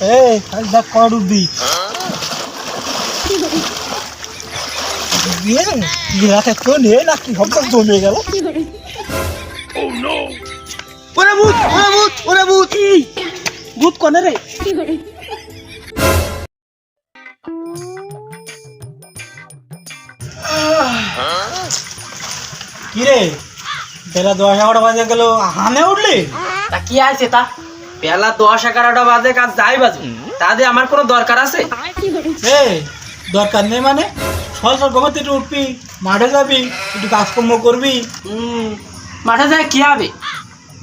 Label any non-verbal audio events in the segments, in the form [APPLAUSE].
এই খালি দেখ কড়া ডুব দি দিয়ে রাতে তো নিয়ে না কি হঠাৎ জমে গেল। ওরে ভূত ওরে ভূত ওরে ভূত। ভূত কনে রে? কি বেলা দশ এগারোটা বাজে গেল হামে উঠলি? তা কি আছে তা? বেলা দশ এগারোটা বাজে কাজ যাই বাজে। তাদের আমার কোনো দরকার আছে? দরকার নেই মানে? সকাল সকাল ঘুমাতে একটু উঠবি মাঠে যাবি একটু কাজকর্ম করবি। উম, মাঠে যায় কি হবে?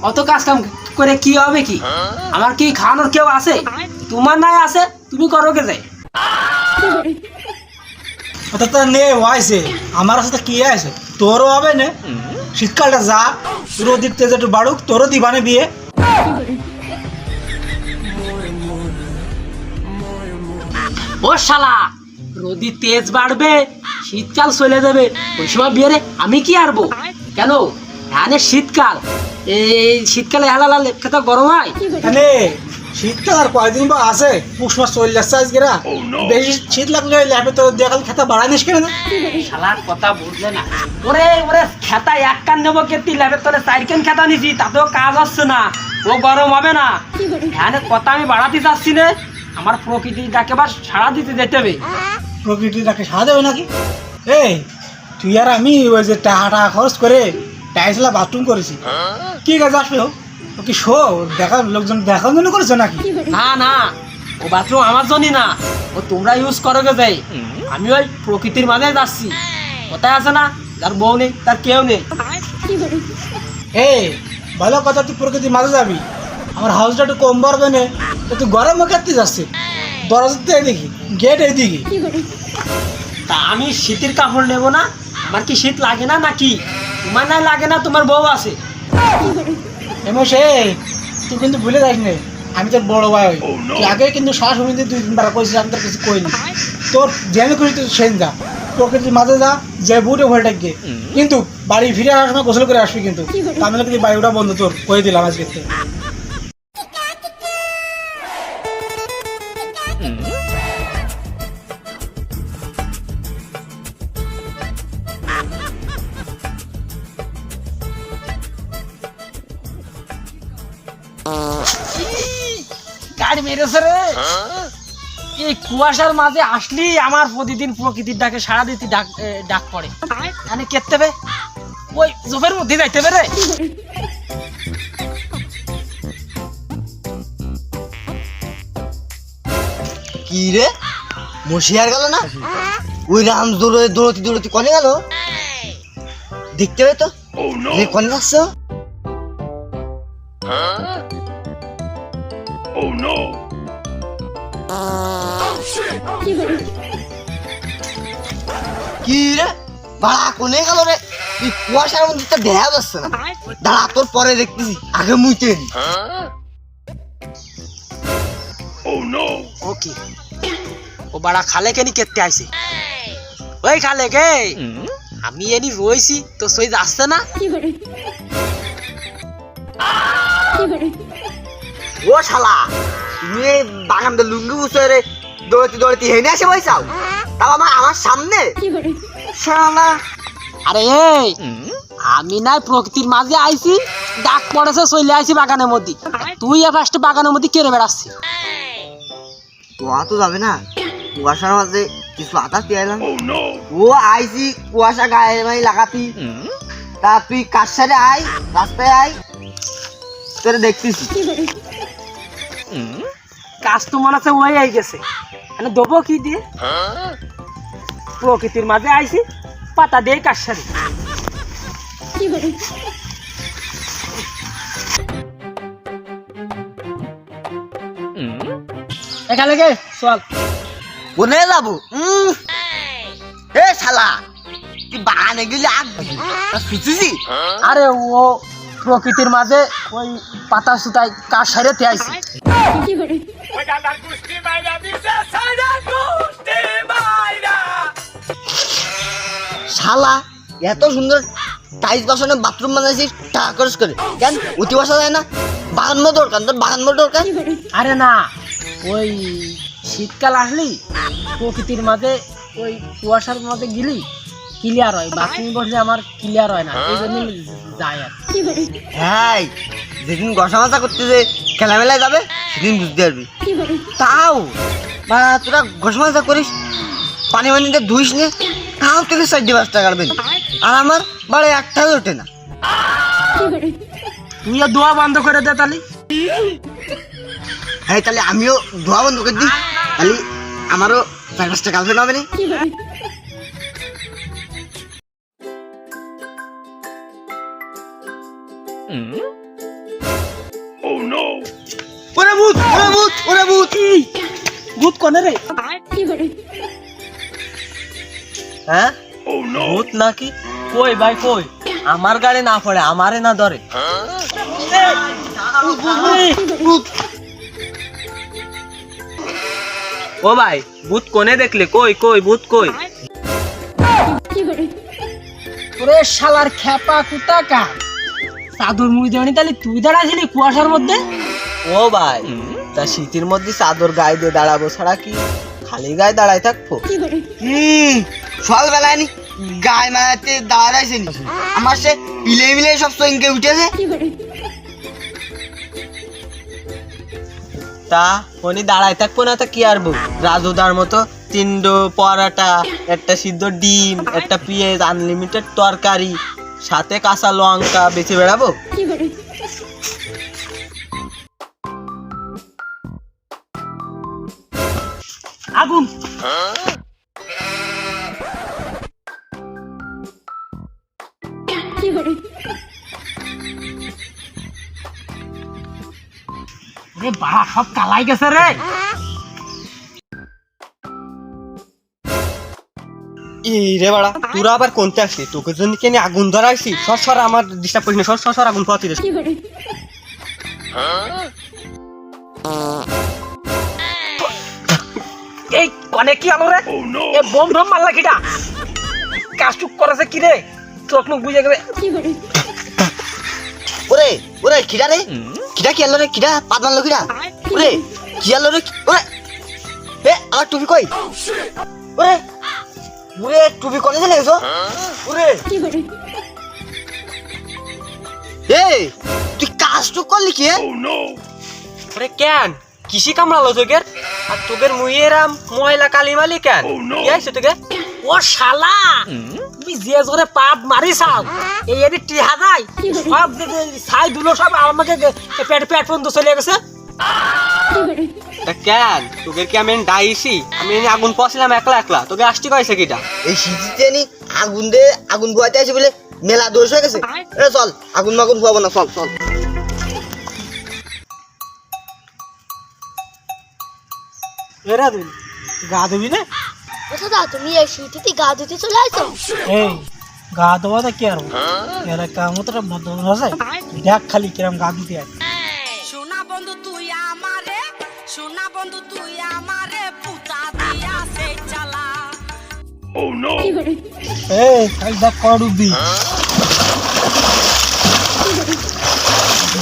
অত কাজ কাম করে কি হবে কি? আমার কি খাওয়ানোর কেউ আছে? তোমার নাই আছে তুমি করো কে যাই ওটা তো নে হয়েছে আমার সাথে কি আছে তোরও হবে না। শীতকালটা যা রোদির তেজ একটু বাড়ুক তোরও দিবানে বিয়ে। ও শালা রোদি তেজ বাড়বে শীতকাল চলে যাবে ওই সময় বিয়ে আমি কি আরবো? কেন? ধানের শীতকাল। এই শীতকালে হেলালা লেপখাতা গরম হয়? শীতকাল আর কয়দিন বা আছে? পুষ মাস চলে যাচ্ছে আজকেরা বেশি শীত লাগলে ল্যাপে তোর দেখাল খাতা বাড়ানিস কেন শালার কথা বুঝলে না। ওরে ওরে খেতা এক কান নেব কেতি ল্যাবের তোরে চার কান খেতা নিছি তাতেও কাজ হচ্ছে না। ও গরম হবে না। হ্যাঁ কথা আমি বাড়াতে চাচ্ছি না। আমার প্রকৃতি ডাকে বা সাড়া দিতে যেতে হবে। প্রকৃতিটাকে সাড়া দেবে নাকি? এই তুই আর আমি ওই যে টাকা টাকা খরচ করে টাইসলা বাথরুম করেছি। কি কাজ আসবে হোক ও কি শো? দেখা লোকজন দেখার জন্য করেছ নাকি? না না ও বাথরুম আমার জন্যই না। ও তোমরা ইউজ করো গে যাই আমি ওই প্রকৃতির মাঝে যাচ্ছি। কোথায় আছে না যার বউ নেই তার কেউ নেই। এই ভালো কথা তুই প্রকৃতির মাঝে যাবি। আমার হাউসটা একটু কম বাড়বে না। তুই গরমে কাটতে যাচ্ছে। দরজাতে এদিকে গেট এইদিকে তা আমি শীতের কাপড় নেব না? আমার কি শীত লাগে না নাকি? তোমার না লাগে না তোমার বউ আছে। এমন সে তুই কিন্তু ভুলে যাস নে আমি তোর বড় ভাই হই। তুই আগে কিন্তু সমিতি দুই তিনবার কইছিস আমি তোর কিছু কইনি। তোর যেন খুশি তুই সেন যা। প্রকৃতির মাঝে যা যে বুটে ভরে ডাকবে কিন্তু বাড়ি ফিরে আসার সময় গোসল করে আসবি কিন্তু। [LAUGHS] তাহলে কিন্তু বাড়িটা বন্ধ তোর কয়ে দিলাম আজকে। এই কুয়াশার মাঝে আসলি, আমার প্রতিদিন প্রকৃতির ডাকে সারা দিতে ডাক ডাক পড়ে। মানে ওই জোফের মধ্যে যাইতে হবে কি রে? মশিয়ার গেল না? ওই রাম দৌড়ে দৌড়তি দৌড়তি কনে গেল? দেখতে হবে তো? কনে ও? কি রে? বাড়া কোনে গেল রে? এই কুয়াশার মধ্যে তো দেখা যাচ্ছে না। দাঁড়া তোর পরে দেখতেছি। আগে মুইতে নি ওকে ও বাড়া খালে কেনি আইছে? ওই খালে কে? আমি এনি রইছি তো সই আসছে না? ও শালা তুমি এই বাগানটা লুঙ্গি দৌড়াতে দৌড়াতে হেনে আসে বইসাও তাও আমার আমার সামনে? শালা। আরে এই আমি নাই প্রকৃতির মাঝে আইছি ডাক পড়েছে চলে আইছি বাগানের মধ্যে। তুই ফার্স্ট বাগানের মধ্যে কেড়ে বেড়াচ্ছি তো যাবে না? কুয়াশার মাঝে কিছু আতা পেলাম ও আইছি কুয়াশা গায়ে মাই লাগাতি। তা তুই কার সাথে আই রাস্তায় আই তোরে দেখতেছি। কাজ তো মনে আছে ওই আই গেছে। মানে দেবো কি দিয়ে? প্রকৃতির মাঝে আইছি পাতা দিয়ে কাজ সারি এখানে চল। কোনে যাব এ শালা তুই বাগানে গেলে আগ আরে ও প্রকৃতির মাঝে ওই পাতা সুতায় কাজ সারিতে আইছি। শালা, এত সুন্দর টাইস বসানো বাথরুম বানাইছিস, টাকা খরচ করে। কেন? উঠি বসা যায় না। বাগান মতো দরকার, তোর বাগান মতো দরকার? আরে না, ওই শীতকাল আসলি প্রকৃতির মাঝে ওই কুয়াশার মাঝে গেলি ক্লিয়ার হয় বাথরুমে বসলে আমার ক্লিয়ার হয় না এই জন্য যায় আর হ্যাঁ যেদিন গসা মাজা করতে যে খেলামেলায় যাবে সেদিন বুঝতে পারবি। তাও বা তোরা গসা মাজা করিস পানি পানিতে ধুইস নে তাও তোকে সাইডে পাঁচটা কাটবেন আর আমার বাড়ি একটাও ওঠে না। তুইও দোয়া বন্ধ করে দে তালি হ্যাঁ তাহলে আমিও ধোয়া বন্ধ করে দিই। তাহলে আমারও চার পাঁচটা গার্লফ্রেন্ড হবে না? ওরে ভূত ওরে ভূত ওরে ভূত। ভূত কোনে রে? হ্যাঁ? ভূত নাকি? কই ভাই কই? আমার গাড়ি না পড়ে আমারে না ধরে। ও ভাই ভূত কোনে দেখলে কই কই ভূত কই? ওরে শালার খেপা কুটাকা চাদর মুড়ি দেওয়ানি তাহলে তুই দাঁড়াছিলি কুয়াশার মধ্যে? ও ভাই তা শীতের মধ্যে চাদর গায়ে দিয়ে দাঁড়াবো ছাড়া কি? খালি গায়ে দাঁড়ায় থাকব? হুম সকাল বেলায় নি গায়ে মারাতে দাঁড়াইছে আমার সে পিলে মিলে সব সঙ্গে উঠেছে। তা উনি দাঁড়ায় থাকব না তা কি আরবো রাজুদার মতো তিনডো পরাটা, একটা সিদ্ধ ডিম, একটা পেঁয়াজ আনলিমিটেড তরকারি, সাথে কাঁচা লঙ্কা বেছে বেড়াবো? রে বাড়া সব কালাই গেছে রে। রে বাড়া তোরা আবার কোনতে আসলি তোকে জন্য কেন আগুন ধরাইছি। সর সর আমার ডিস্টার্ব করিস না। সর সর সর আগুন পাতি রে। এই কনে কি আলো রে? এ বোম ঢম মারলা কিটা? কাজ করেছে কি রে চোখ মুখ বুঝে গেবে ওরে ওরে কিরা রে? কিরা কি আলো রে? কিরা পাত মারলো কিরা ওরে কি আলো রে? ওরে এ আমার টুপি কই? ওরে ওরে টুপি কোনে চলে গেছো ওরে। এ তুই কাজ তো করলি কি? ওরে কেন? কিসি কামড়ালো তোকে? আর তোকে মুইয়েরাম ময়লা কালিমালি কেন? কি আছে তোকে? ও শালা! যে জোরে পাপ মারি চাও এই এদি টিহা যায় সব ছাই দুলো সব আমাকে পেট পেট পর্যন্ত চলে গেছে। কেন? তোকে কি আমি ডাইছি? আমি আগুন পছিলাম একলা একলা তোকে আসতে কয়েছে কিটা? এই শীতিতে নি আগুন দে আগুন বুয়াতে আছে বলে মেলা দোষ হয়ে গেছে। এ চল আগুন মাগুন বুয়াবো না চল চল। এরা তুই গা ধুবি না। দাদা তুমি এই শীতেতে গা ধুতে চলে আসো এই গা ধোয়া তো কি আর এর কাম তো বদ্ধ আছে? দেখ খালি কিরম গা ধুতে আছে। সোনা বন্ধু তুই আমারে সোনা বন্ধু তুই আমারে পুতা দিয়া সে চালা। এই খালি দেখ কড়া ডুববি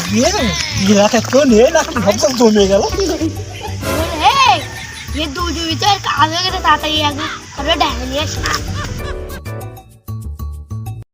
দিয়ে গিলাতে তো নিয়ে না ভাবতাম জমে গেল। ये दूजी विचार काव्य के साथ आता है ये अगर डायमेलिया